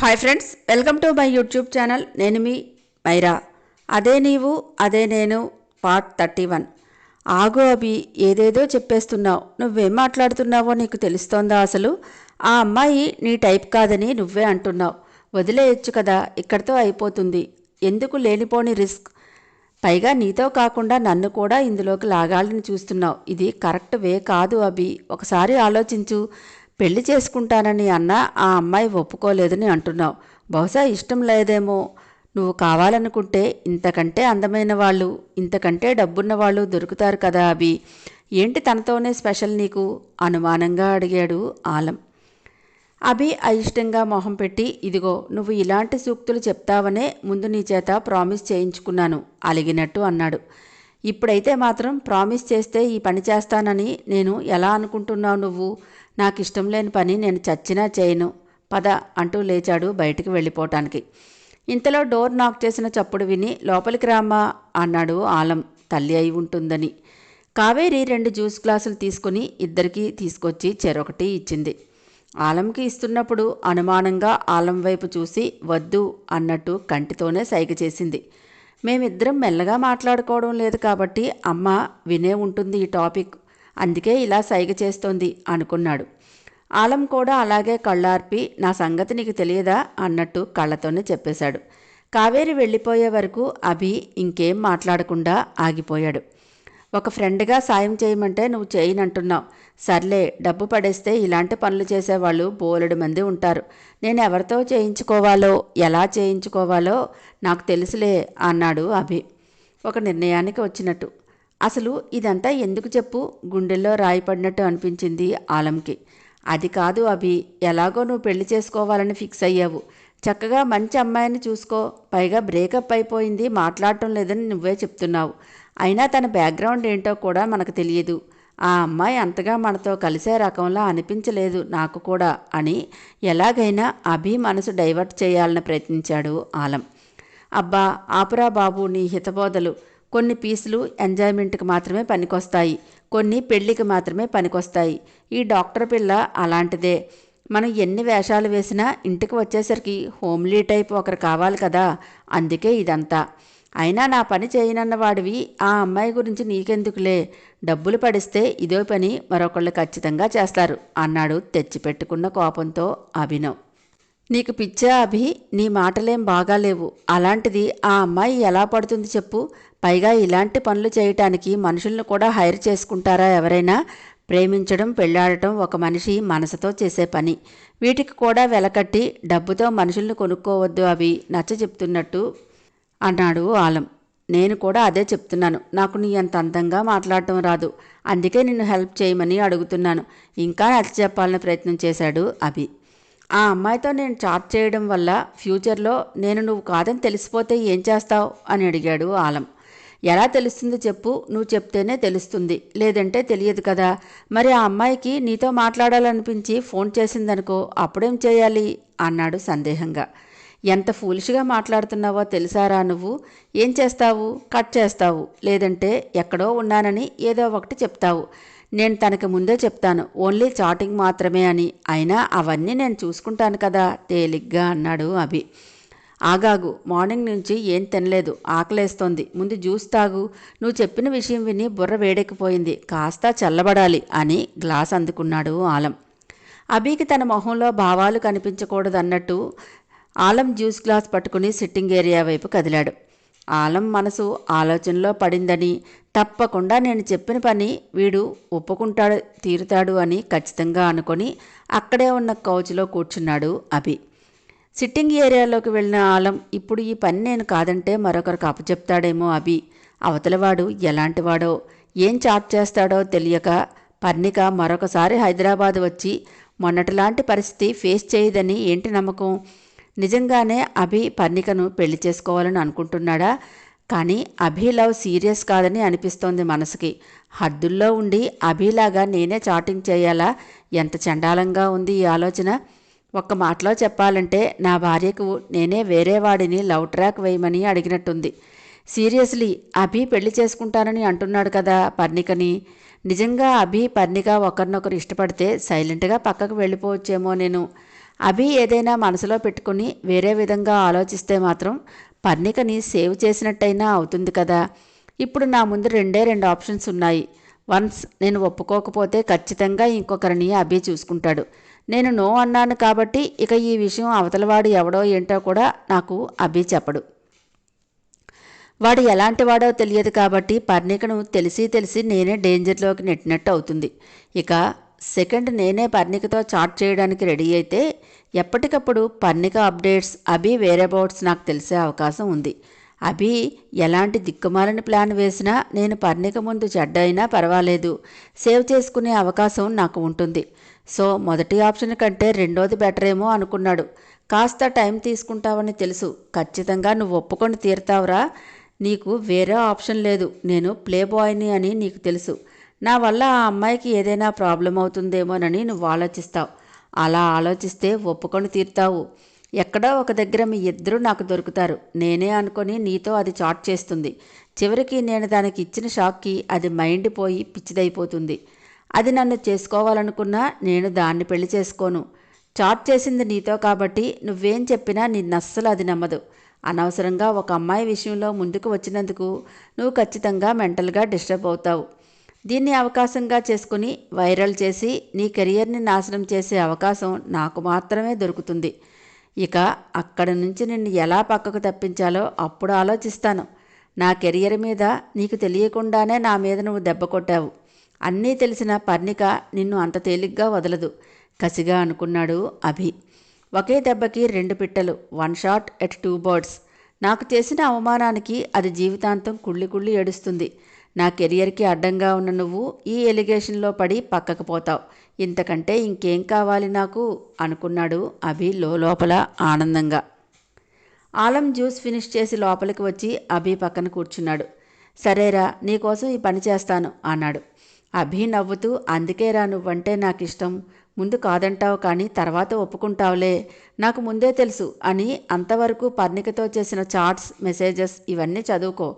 Hi friends welcome to my YouTube channel నేను మీ మైరా. అదే నీవు అదే నేను పార్ట్ థర్టీ వన్ ఆగు అభి ఏదేదో చెప్పేస్తున్నావు. నువ్వేం మాట్లాడుతున్నావో నీకు తెలుస్తోందా అసలు? ఆ అమ్మాయి నీ టైప్ కాదని నువ్వే అంటున్నావు. వదిలేయచ్చు కదా ఇక్కడితో అయిపోతుంది. ఎందుకు లేనిపోని రిస్క్ పైగా నీతో కాకుండా నన్ను కూడా ఇందులోకి లాగాలని చూస్తున్నావు. ఇది కరెక్ట్ వే కాదు అభి. ఒకసారి ఆలోచించు. పెళ్ళి చేసుకుంటానని అన్న ఆ అమ్మాయి ఒప్పుకోలేదని అంటున్నావు. బహుశా ఇష్టం లేదేమో. నువ్వు కావాలనుకుంటే ఇంతకంటే అందమైన వాళ్ళు ఇంతకంటే డబ్బున్న వాళ్ళు దొరుకుతారు కదా అభి. ఏంటి తనతోనే స్పెషల్ నీకు? అనుమానంగా అడిగాడు ఆలం. అభి అయిష్టంగా మొహం పెట్టి ఇదిగో నువ్వు ఇలాంటి సూక్తులు చెప్తావనే ముందు నీ చేత ప్రామిస్ చేయించుకున్నాను అలిగినట్టు అన్నాడు. ఇప్పుడైతే మాత్రం ప్రామిస్ చేస్తే ఈ పని చేస్తానని నేను ఎలా అనుకుంటున్నావు నువ్వు? నాకు ఇష్టం లేని పని నేను చచ్చినా చేయను. పద అంటూ లేచాడు బయటికి వెళ్ళిపోవటానికి. ఇంతలో డోర్ నాక్ చేసిన చప్పుడు విని లోపలికి రామ్మా అన్నాడు ఆలం. తల్లి అయి ఉంటుందని. కావేరి రెండు జ్యూస్ గ్లాసులు తీసుకుని ఇద్దరికీ తీసుకొచ్చి చెరొకటి ఇచ్చింది. ఆలంకి ఇస్తున్నప్పుడు అనుమానంగా ఆలం వైపు చూసి వద్దు అన్నట్టు కంటితోనే సైగ చేసింది. మేమిద్దరం మెల్లగా మాట్లాడుకోవడం లేదు కాబట్టి అమ్మ వినే ఉంటుంది ఈ టాపిక్. అందుకే ఇలా సైగ చేస్తోంది అనుకున్నాడు. ఆలం కూడా అలాగే కళ్ళార్పి నా సంగతి నీకు తెలియదా అన్నట్టు కళ్ళతోనే చెప్పేశాడు. కావేరి వెళ్ళిపోయే వరకు అభి ఇంకేం మాట్లాడకుండా ఆగిపోయాడు. ఒక ఫ్రెండ్గా సాయం చేయమంటే నువ్వు చేయనంటున్నావు. సర్లే డబ్బు పడేస్తే ఇలాంటి పనులు చేసేవాళ్ళు బోలెడు మంది ఉంటారు. నేను ఎవరితో చేయించుకోవాలో ఎలా చేయించుకోవాలో నాకు తెలుసులే అన్నాడు అభి. ఒక నిర్ణయానికి వచ్చినట్టు. అసలు ఇదంతా ఎందుకు చెప్పు? గుండెల్లో రాయిపడినట్టు అనిపించింది ఆలంకి. అది కాదు అభి ఎలాగో నువ్వు పెళ్ళి చేసుకోవాలని ఫిక్స్ అయ్యావు. చక్కగా మంచి అమ్మాయిని చూసుకో. పైగా బ్రేకప్ అయిపోయింది మాట్లాడటం లేదని నువ్వే చెప్తున్నావు. అయినా తన బ్యాక్గ్రౌండ్ ఏంటో కూడా మనకు తెలియదు. ఆ అమ్మాయి అంతగా మనతో కలిసే రకంలా అనిపించలేదు నాకు కూడా అని ఎలాగైనా అభి మనసు డైవర్ట్ చేయాలని ప్రయత్నించాడు ఆలం. అబ్బా ఆపురా బాబు నీ హితబోధలు. కొన్ని పీసులు ఎంజాయ్మెంట్కి మాత్రమే పనికొస్తాయి. కొన్ని పెళ్ళికి మాత్రమే పనికొస్తాయి. ఈ డాక్టర్ పిల్ల అలాంటిదే. మనం ఎన్ని వేషాలు వేసినా ఇంటికి వచ్చేసరికి హోమ్లీ టైప్ ఒకరు కావాలి కదా. అందుకే ఇదంతా. అయినా నా పని చేయనన్న వాడివి ఆ అమ్మాయి గురించి నీకెందుకులే? డబ్బులు పడిస్తే ఇదో పని మరొకళ్ళు ఖచ్చితంగా చేస్తారు అన్నాడు తెచ్చిపెట్టుకున్న కోపంతో అభినవ్. నీకు పిచ్చా అభి నీ మాటలేం బాగాలేవు. అలాంటిది ఆ అమ్మాయి ఎలా పడుతుంది చెప్పు. పైగా ఇలాంటి పనులు చేయటానికి మనుషులను కూడా హైర్ చేసుకుంటారా ఎవరైనా? ప్రేమించడం పెళ్ళాడటం ఒక మనిషి మనసుతో చేసే పని. వీటికి కూడా వెలకట్టి డబ్బుతో మనుషుల్ని కొనుక్కోవద్దు అవి నచ్చ చెప్తున్నట్టు అన్నాడు ఆలం. నేను కూడా అదే చెప్తున్నాను. నాకు నీ అంత అందంగా మాట్లాడటం రాదు. అందుకే నిన్ను హెల్ప్ చేయమని అడుగుతున్నాను. ఇంకా నచ్చ చెప్పాలని ప్రయత్నం చేశాడు అభి. ఆ అమ్మాయితో నేను చాట్ చేయడం వల్ల ఫ్యూచర్లో నేను నువ్వు కాదని తెలిసిపోతే ఏం చేస్తావు? అని అడిగాడు ఆలం. ఎలా తెలుస్తుందో చెప్పు నువ్వు చెప్తేనే తెలుస్తుంది. లేదంటే తెలియదు కదా. మరి ఆ అమ్మాయికి నీతో మాట్లాడాలనిపించి ఫోన్ చేసిందనుకో అప్పుడేం చేయాలి? అన్నాడు సందేహంగా. ఎంత ఫూలిష్గా మాట్లాడుతున్నావో తెలుసారా నువ్వు? ఏం చేస్తావు? కట్ చేస్తావు. లేదంటే ఎక్కడో ఉన్నానని ఏదో ఒకటి చెప్తావు. నేను తనకి ముందే చెప్తాను. ఓన్లీ చాటింగ్ మాత్రమే అని. అయినా అవన్నీ నేను చూసుకుంటాను కదా తేలిగ్గా అన్నాడు అభి. ఆగాగు. మార్నింగ్ నుంచి ఏం తినలేదు. ఆకలేస్తోంది. ముందు జ్యూస్ తాగు. నువ్వు చెప్పిన విషయం విని బుర్ర వేడెక్కిపోయింది. కాస్త చల్లబడాలి అని గ్లాస్ అందుకున్నాడు ఆలం. అభికి తన మొహంలో భావాలు కనిపించకూడదన్నట్టు ఆలం జ్యూస్ గ్లాస్ పట్టుకుని సిట్టింగ్ ఏరియా వైపు కదిలాడు. ఆలం మనసు ఆలోచనలో పడిందని తప్పకుండా నేను చెప్పిన పని వీడు ఒప్పుకుంటాడు తీరుతాడు అని ఖచ్చితంగా అనుకొని అక్కడే ఉన్న కౌచ్లో కూర్చున్నాడు అభి. సిట్టింగ్ ఏరియాలోకి వెళ్ళిన ఆలం ఇప్పుడు ఈ పని నేను కాదంటే మరొకరికి అప్పచెప్తాడేమో అభి. అవతలవాడు ఎలాంటివాడో ఏం చాట్ చేస్తాడో తెలియక పర్ణిక మరొకసారి హైదరాబాద్ వచ్చి మొన్నటిలాంటి పరిస్థితి ఫేస్ చేయదని ఏంటి నమ్మకం? నిజంగానే అభి పర్ణికను పెళ్ళి చేసుకోవాలని అనుకుంటున్నాడా? కానీ అభి లవ్ సీరియస్ కాదని అనిపిస్తోంది మనసుకి. హద్దుల్లో ఉండి అభిలాగా నేనే చాటింగ్ చేయాలా? ఎంత చండాలంగా ఉంది ఈ ఆలోచన. ఒక్క మాటలో చెప్పాలంటే నా భార్యకు నేనే వేరే వాడిని లవ్ ట్రాక్ వేయమని అడిగినట్టుంది. సీరియస్లీ అభి పెళ్ళి చేసుకుంటానని అంటున్నాడు కదా పర్ణికని. నిజంగా అభి పర్ణిక ఒకరినొకరు ఇష్టపడితే సైలెంట్గా పక్కకు వెళ్ళిపోవచ్చేమో నేను. అభి ఏదైనా మనసులో పెట్టుకుని వేరే విధంగా ఆలోచిస్తే మాత్రం పర్ణికని సేవ్ చేసినట్టయినా అవుతుంది కదా. ఇప్పుడు నా ముందు రెండే రెండు ఆప్షన్స్ ఉన్నాయి. వన్స్ నేను ఒప్పుకోకపోతే ఖచ్చితంగా ఇంకొకరిని అభి చూసుకుంటాడు. నేను నో అన్నాను కాబట్టి ఇక ఈ విషయం అవతలవాడు ఎవడో ఏంటో కూడా నాకు అభి చెప్పడు. వాడు ఎలాంటి వాడో తెలియదు కాబట్టి పర్ణికను తెలిసి తెలిసి నేనే డేంజర్లోకి నెట్టినట్టు అవుతుంది. ఇక సెకండ్ నేనే పర్ణికతో చాట్ చేయడానికి రెడీ అయితే ఎప్పటికప్పుడు పర్ణిక అప్డేట్స్ అభి వేరబౌట్స్ నాకు తెలిసే అవకాశం ఉంది. అభి ఎలాంటి దిక్కుమాలని ప్లాన్ వేసినా నేను పర్ణిక ముందు చెడ్డైనా అయినా పర్వాలేదు. సేవ్ చేసుకునే అవకాశం నాకు ఉంటుంది. సో మొదటి ఆప్షన్ కంటే రెండోది బెటర్ ఏమో అనుకున్నాడు. కాస్త టైం తీసుకుంటావని తెలుసు. ఖచ్చితంగా నువ్వు ఒప్పుకొని తీరుతావురా. నీకు వేరే ఆప్షన్ లేదు. నేను ప్లే బాయ్ని అని నీకు తెలుసు. నా వల్ల ఆ అమ్మాయికి ఏదైనా ప్రాబ్లం అవుతుందేమోనని నువ్వు ఆలోచిస్తావు. అలా ఆలోచిస్తే ఒప్పుకొని తీరుతావు. ఎక్కడో ఒక దగ్గర మీ ఇద్దరూ నాకు దొరుకుతారు. నేనే అనుకొని నీతో అది చాట్ చేస్తుంది. చివరికి నేను దానికి ఇచ్చిన షాక్కి అది మైండ్ పోయి పిచ్చిదైపోతుంది. అది నన్ను చేసుకోవాలనుకున్నా నేను దాన్ని పెళ్ళి చేసుకోను. చాట్ చేసింది నీతో కాబట్టి నువ్వేం చెప్పినా నిన్నస్సలు అది నమ్మదు. అనవసరంగా ఒక అమ్మాయి విషయంలో ముందుకు వచ్చినందుకు నువ్వు ఖచ్చితంగా మెంటల్గా డిస్టర్బ్ అవుతావు. దీన్ని అవకాశంగా చేసుకుని వైరల్ చేసి నీ కెరియర్ని నాశనం చేసే అవకాశం నాకు మాత్రమే దొరుకుతుంది. ఇక అక్కడ నుంచి నిన్ను ఎలా పక్కకు తప్పించాలో అప్పుడు ఆలోచిస్తాను. నా కెరియర్ మీద నీకు తెలియకుండానే నా మీద నువ్వు దెబ్బ కొట్టావు. అన్నీ తెలిసిన పర్ణిక నిన్ను అంత తేలిగ్గా వదలదు. కసిగా అనుకున్నాడు అభి. ఒకే దెబ్బకి రెండు పిట్టలు one shot at two birds. నాకు చేసిన అవమానానికి అది జీవితాంతం కుళ్ళి కుళ్ళి ఏడుస్తుంది. నా కెరియర్కి అడ్డంగా ఉన్న నువ్వు ఈ ఎలిగేషన్లో పడి పక్కకు పోతావు. ఇంతకంటే ఇంకేం కావాలి నాకు? అనుకున్నాడు అభి లోపల ఆనందంగా. ఆలం జ్యూస్ ఫినిష్ చేసి లోపలికి వచ్చి అభి పక్కన కూర్చున్నాడు. సరేరా నీకోసం ఈ పని చేస్తాను అన్నాడు. అభి నవ్వుతూ అందుకేరా నువ్వంటే నాకు ఇష్టం ముందు కాదంటావు కానీ తర్వాత ఒప్పుకుంటావులే. నాకు ముందే తెలుసు అని అంతవరకు పర్ణికతో చేసిన చాట్స్ మెసేజెస్ ఇవన్నీ చదువుకో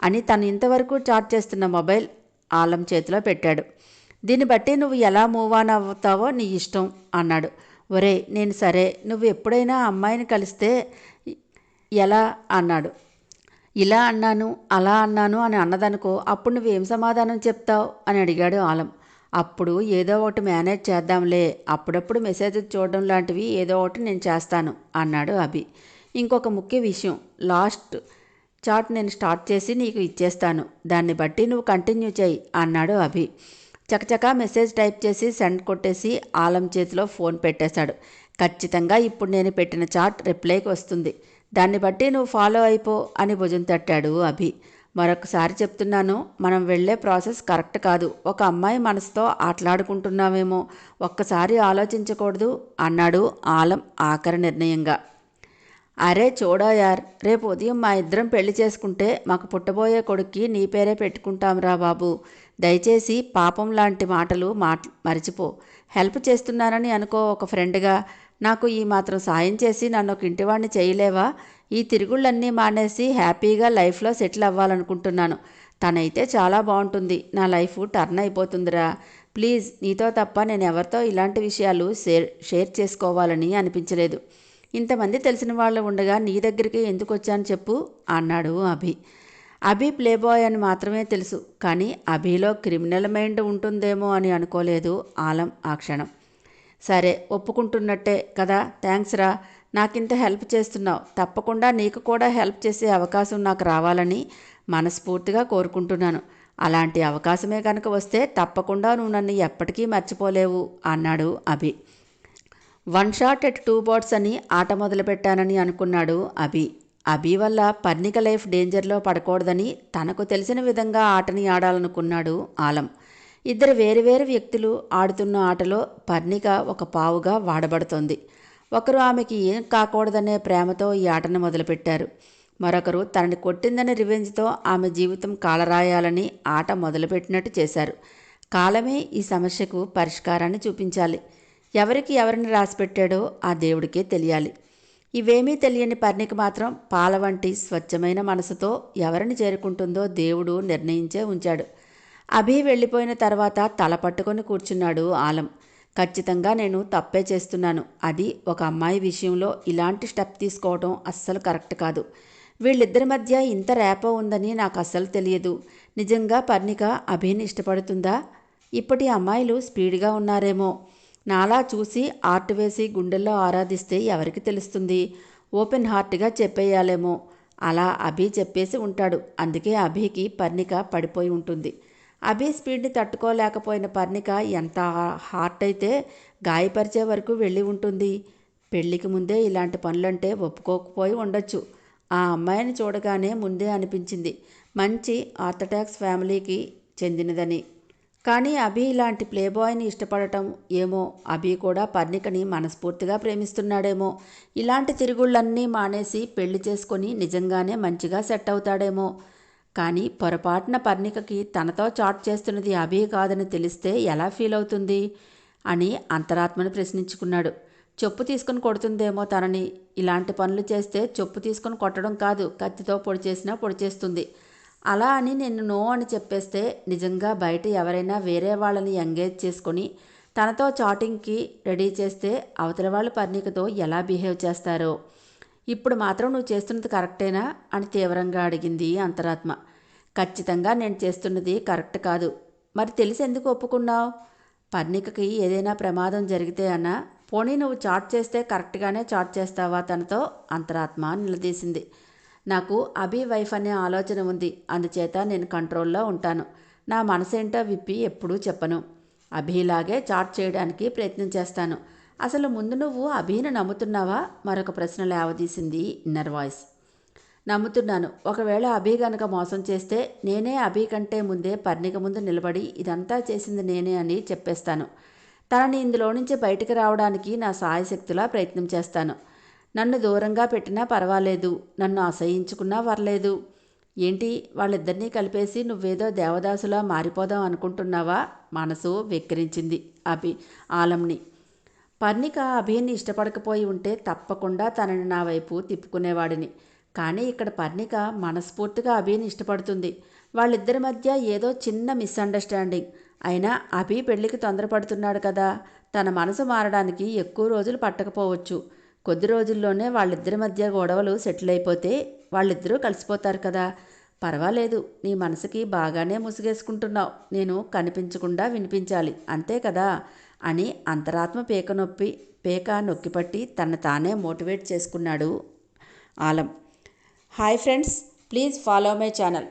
అని తను ఇంతవరకు చాట్ చేస్తున్న మొబైల్ ఆలం చేతిలో పెట్టాడు. దీన్ని బట్టి నువ్వు ఎలా మూవ్ ఆన్ అవుతావో నీ ఇష్టం అన్నాడు. ఒరే నేను సరే నువ్వు ఎప్పుడైనా అమ్మాయిని కలిస్తే ఎలా అన్నాడు. ఇలా అన్నాను అలా అన్నాను అని అన్నదనుకో అప్పుడు నువ్వేం సమాధానం చెప్తావు అని అడిగాడు ఆలం. అప్పుడు ఏదో ఒకటి మేనేజ్ చేద్దాంలే అప్పుడప్పుడు మెసేజ్ చూడడం లాంటివి ఏదో ఒకటి నేను చేస్తాను అన్నాడు అభి. ఇంకొక ముఖ్య విషయం లాస్ట్ చాట్ నేను స్టార్ట్ చేసి నీకు ఇచ్చేస్తాను దాన్ని బట్టి నువ్వు కంటిన్యూ చేయి అన్నాడు అభి. చకచకా మెసేజ్ టైప్ చేసి సెండ్ కొట్టేసి ఆలం చేతిలో ఫోన్ పెట్టేశాడు. ఖచ్చితంగా ఇప్పుడు నేను పెట్టిన చాట్ రిప్లైకి వస్తుంది దాన్ని బట్టి నువ్వు ఫాలో అయిపో అని భుజం తట్టాడు అభి. మరొకసారి చెప్తున్నాను మనం వెళ్ళే ప్రాసెస్ కరెక్ట్ కాదు. ఒక అమ్మాయి మనసుతో ఆటలాడుకుంటున్నామేమో ఒక్కసారి ఆలోచించకూడదు అన్నాడు ఆలం ఆఖరి నిర్ణయంగా. అరే చూడో యార్ రేపు ఉదయం మా ఇద్దరం పెళ్ళి చేసుకుంటే మాకు పుట్టబోయే కొడుక్కి నీ పేరే పెట్టుకుంటాంరా బాబు. దయచేసి పాపం లాంటి మాటలు మాట్ మరిచిపో. హెల్ప్ చేస్తున్నానని అనుకో ఒక ఫ్రెండ్గా నాకు ఈ మాత్రం సాయం చేసి నన్ను ఒక ఇంటివాడిని చేయలేవా? ఈ తిరుగుళ్ళన్నీ మానేసి హ్యాపీగా లైఫ్లో సెటిల్ అవ్వాలనుకుంటున్నాను. తనైతే చాలా బాగుంటుంది. నా లైఫ్ టర్న్ అయిపోతుందిరా. ప్లీజ్ నీతో తప్ప నేను ఎవరితో ఇలాంటి విషయాలు షేర్ షేర్ చేసుకోవాలని అనిపించలేదు. ఇంతమంది తెలిసిన వాళ్ళు ఉండగా నీ దగ్గరికి ఎందుకు వచ్చాను చెప్పు అన్నాడు అభి. అభి ప్లేబాయ్ అని మాత్రమే తెలుసు కానీ అభిలో క్రిమినల్ మైండ్ ఉంటుందేమో అని అనుకోలేదు ఆలం ఆ క్షణం. సరే ఒప్పుకుంటున్నట్టే కదా? థ్యాంక్స్ రా. నాకింత హెల్ప్ చేస్తున్నావు. తప్పకుండా నీకు కూడా హెల్ప్ చేసే అవకాశం నాకు రావాలని మనస్ఫూర్తిగా కోరుకుంటున్నాను. అలాంటి అవకాశమే కనుక వస్తే తప్పకుండా నువ్వు నన్ను ఎప్పటికీ మర్చిపోలేవు అన్నాడు Abhi. One shot at two bats అని ఆట మొదలుపెట్టానని అనుకున్నాడు అభి. అభి వల్ల పర్ణిక లైఫ్ డేంజర్లో పడకూడదని తనకు తెలిసిన విధంగా ఆటని ఆడాలనుకున్నాడు ఆలం. ఇద్దరు వేరువేరు వ్యక్తులు ఆడుతున్న ఆటలో పర్ణిక ఒక పావుగా వాడబడుతోంది. ఒకరు ఆమెకి ఏం కాకూడదనే ప్రేమతో ఈ ఆటను మొదలుపెట్టారు. మరొకరు తనని కొట్టిందని రివెంజ్తో ఆమె జీవితం కాలరాయాలని ఆట మొదలుపెట్టినట్టు చేశారు. కాలమే ఈ సమస్యకు పరిష్కారాన్ని చూపించాలి. ఎవరికి ఎవరిని రాసిపెట్టాడో ఆ దేవుడికే తెలియాలి. ఇవేమీ తెలియని పర్ణిక మాత్రం పాల వంటి స్వచ్ఛమైన మనసుతో ఎవరిని చేరుకుంటుందో దేవుడు నిర్ణయించే ఉంచాడు. అభి వెళ్ళిపోయిన తర్వాత తల పట్టుకొని కూర్చున్నాడు ఆలం. ఖచ్చితంగా నేను తప్పే చేస్తున్నాను. అది ఒక అమ్మాయి విషయంలో ఇలాంటి స్టెప్ తీసుకోవడం అస్సలు కరెక్ట్ కాదు. వీళ్ళిద్దరి మధ్య ఇంత రేపో ఉందని నాకు అస్సలు తెలియదు. నిజంగా పర్ణిక అభిని ఇష్టపడుతుందా? ఇప్పటి అమ్మాయిలు స్పీడ్గా ఉన్నారేమో. నాలా చూసి ఆర్ట్ వేసి గుండెల్లో ఆరాధిస్తే ఎవరికి తెలుస్తుంది? ఓపెన్ హార్ట్గా చెప్పేయాలేమో. అలా అభి చెప్పేసి ఉంటాడు. అందుకే అభికి పర్ణిక పడిపోయి ఉంటుంది. అభి స్పీడ్ని తట్టుకోలేకపోయిన పర్ణిక ఎంత హార్ట్ అయితే గాయపరిచే వరకు వెళ్ళి ఉంటుంది. పెళ్ళికి ముందే ఇలాంటి పనులంటే ఒప్పుకోకపోయి ఉండొచ్చు. ఆ అమ్మాయిని చూడగానే ముందే అనిపించింది. మంచి ఆర్థడాక్స్ ఫ్యామిలీకి చెందినదని. కానీ అభి ఇలాంటి ప్లేబాయ్ని ఇష్టపడటం ఏమో అభి కూడా పర్ణికని మనస్ఫూర్తిగా ప్రేమిస్తున్నాడేమో. ఇలాంటి తిరుగుళ్ళన్నీ మానేసి పెళ్ళి చేసుకొని నిజంగానే మంచిగా సెట్ అవుతాడేమో. కానీ పొరపాటున పర్ణికకి తనతో చాట్ చేస్తున్నది అభి కాదని తెలిస్తే ఎలా ఫీల్ అవుతుంది? అని అంతరాత్మను ప్రశ్నించుకున్నాడు. చెప్పు తీసుకుని కొడుతుందేమో తనని. ఇలాంటి పనులు చేస్తే చెప్పు తీసుకుని కొట్టడం కాదు. కత్తితో పొడి చేసినా పొడి చేస్తుంది. అలా అని నేను నో అని చెప్పేస్తే నిజంగా బయట ఎవరైనా వేరే వాళ్ళని ఎంగేజ్ చేసుకొని తనతో చాటింగ్కి రెడీ చేస్తే అవతల వాళ్ళు పర్ణికతో ఎలా బిహేవ్ చేస్తారో? ఇప్పుడు మాత్రం నువ్వు చేస్తున్నది కరెక్టేనా? అని తీవ్రంగా అడిగింది అంతరాత్మ. ఖచ్చితంగా నేను చేస్తున్నది కరెక్ట్ కాదు. మరి తెలిసి ఎందుకు ఒప్పుకున్నావు? పర్ణికకి ఏదైనా ప్రమాదం జరిగితే అన్నా పోనీ నువ్వు చాట్ చేస్తే కరెక్ట్గానే చాట్ చేస్తావా తనతో? అంతరాత్మ నిలదీసింది. నాకు అభి వైఫ్ అనే ఆలోచన ఉంది. అందుచేత నేను కంట్రోల్లో ఉంటాను. నా మనసేంటో విప్పి ఎప్పుడూ చెప్పను. అభిలాగే చాట్ చేయడానికి ప్రయత్నం చేస్తాను. అసలు ముందు నువ్వు అభిని నమ్ముతున్నావా? మరొక ప్రశ్న లేవదీసింది ఇన్నర్ వాయిస్. నమ్ముతున్నాను. ఒకవేళ అభి గనక మోసం చేస్తే నేనే అభి కంటే ముందే పర్ణిక ముందు నిలబడి ఇదంతా చేసింది నేనే అని చెప్పేస్తాను. తనని ఇందులో నుంచి బయటికి రావడానికి నా సాయశక్తులా ప్రయత్నం చేస్తాను. నన్ను దూరంగా పెట్టినా పర్వాలేదు. నన్ను అసహించుకున్నా పర్లేదు. ఏంటి? వాళ్ళిద్దరినీ కలిపేసి నువ్వేదో దేవదాసులా మారిపోదాం అనుకుంటున్నావా? మనసు వెక్కిరించింది అభి ఆలంని. పర్ణిక అభిని ఇష్టపడకపోయి ఉంటే తప్పకుండా తనని నా వైపు తిప్పుకునేవాడిని. కానీ ఇక్కడ పర్ణిక మనస్ఫూర్తిగా అభిని ఇష్టపడుతుంది. వాళ్ళిద్దరి మధ్య ఏదో చిన్న మిస్అండర్స్టాండింగ్. అయినా అభి పెళ్ళికి తొందరపడుతున్నాడు కదా. తన మనసు మారడానికి ఎక్కువ రోజులు పట్టకపోవచ్చు. కొద్ది రోజుల్లోనే వాళ్ళిద్దరి మధ్య గొడవలు సెటిల్ అయిపోతే వాళ్ళిద్దరూ కలిసిపోతారు కదా. పర్వాలేదు నీ మనసుకి బాగానే ముసుగేసుకుంటున్నావు. నేను కనిపించకుండా వినిపించాలి. అంతే కదా. అని అంతరాత్మ పేక నొప్పి పేక నొక్కిపట్టి తన తానే మోటివేట్ చేసుకున్నాడు Alam. Hi friends please follow my channel.